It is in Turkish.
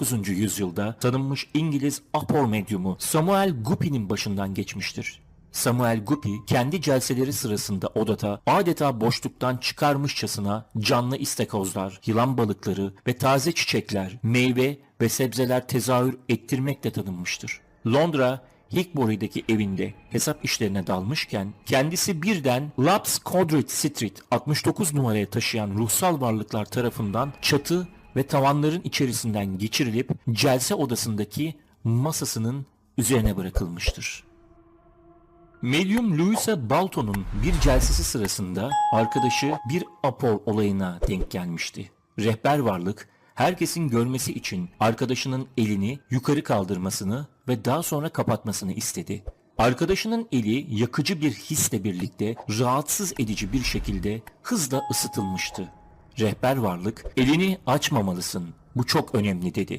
19. yüzyılda tanınmış İngiliz apor medyumu Samuel Guppy'nin başından geçmiştir. Samuel Guppy kendi celseleri sırasında odada adeta boşluktan çıkarmışçasına canlı istakozlar, yılan balıkları ve taze çiçekler, meyve ve sebzeler tezahür ettirmekle tanınmıştır. Londra Hickbury'deki evinde hesap işlerine dalmışken kendisi birden Labs Codrit Street 69 numaraya taşıyan ruhsal varlıklar tarafından çatı ve tavanların içerisinden geçirilip celse odasındaki masasının üzerine bırakılmıştır. Medium Louisa Balton'un bir celsesi sırasında arkadaşı bir apor olayına denk gelmişti. Rehber varlık herkesin görmesi için arkadaşının elini yukarı kaldırmasını ve daha sonra kapatmasını istedi. Arkadaşının eli yakıcı bir hisle birlikte rahatsız edici bir şekilde hızla ısıtılmıştı. Rehber varlık elini açmamalısın bu çok önemli dedi.